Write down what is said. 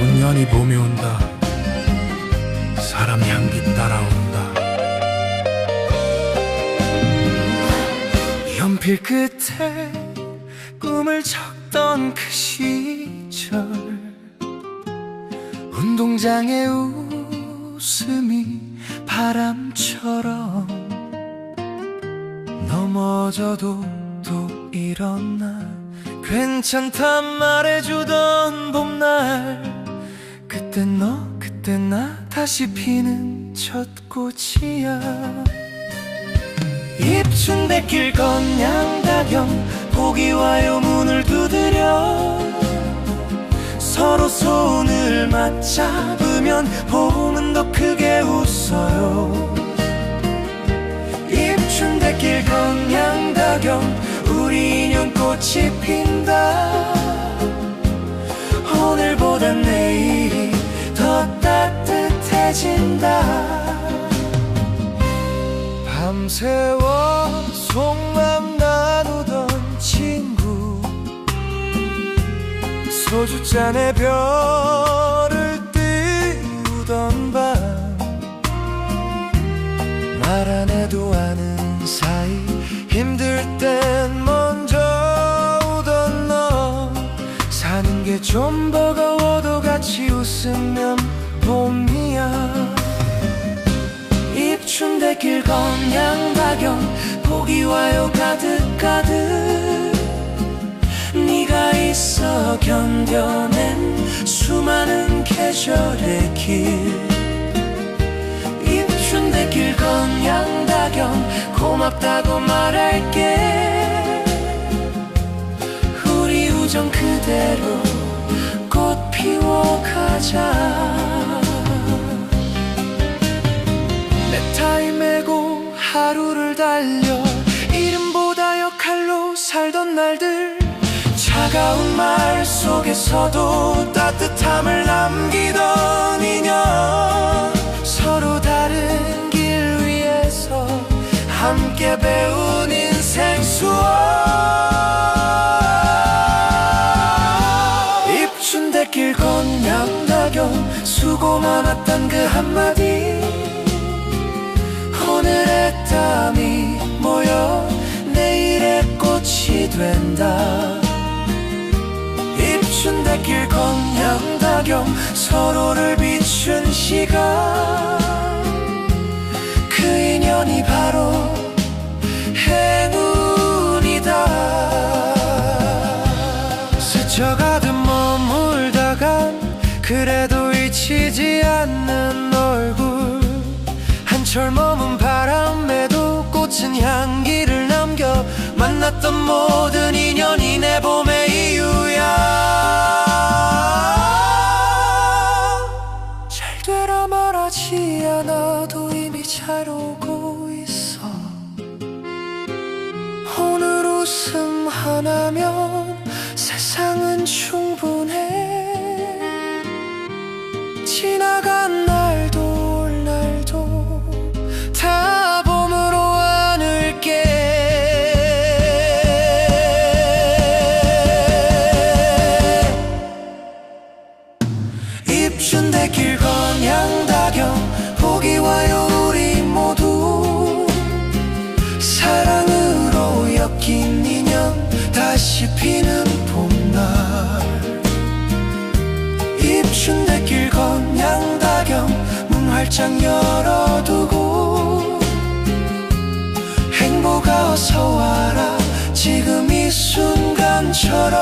인연이 봄이 온다. 사람 향기 따라온다. 연필 끝에 꿈을 적던 그 시절. 운동장의 웃음이 바람처럼 넘어져도 또 일어나 괜찮단 봄날 그때 너 그때 나 다시 피는 첫 꽃이야. 입춘대길 건양다경 보기와요 문을 두드려. 서로 손을 맞잡으면 봄은 더 크게 웃어요. 입춘대길 건양다경 우리 인연 꽃이 핀 진다. 밤새워 속맘 나누던 친구. 소주잔에 별을 띄우던 밤. 말 안 해도 아는 사이. 힘들 땐 먼저 오던 너. 사는 게 좀 버거워도 같이 웃으면 봄이야. 입춘대길 건양다경 보기와요 가득가득. 네가 있어 견뎌낸 수많은 계절의 길. 입춘대길 건양다경 고맙다고 말할게. 우리 우정 그대로 꽃 피워 가자 날들 차가운 말 속에서도 따뜻함을 남기던 인연. 서로 다른 길 위에서 함께 배운 인생 수업 입춘대길 건양다경 수고 많았단 그 한마디. 오늘의 땀이 된다. 입춘대길 건양다경 서로를 비춘 시간. 그 인연이 바로 행운이다. 스쳐가듯 머물다간 그래도 잊히지 않는 얼굴. 한철 머문 바람에도 꽃은 향기를 만났던 모든 인연이 내 봄의 이유야. 잘 되라 말하지 않아도 이미 잘 오고 있어. 오늘 웃음 하나면 세상은 충분해 문 활짝 열어두고 행복아 어서 와라. 지금 이 순간처럼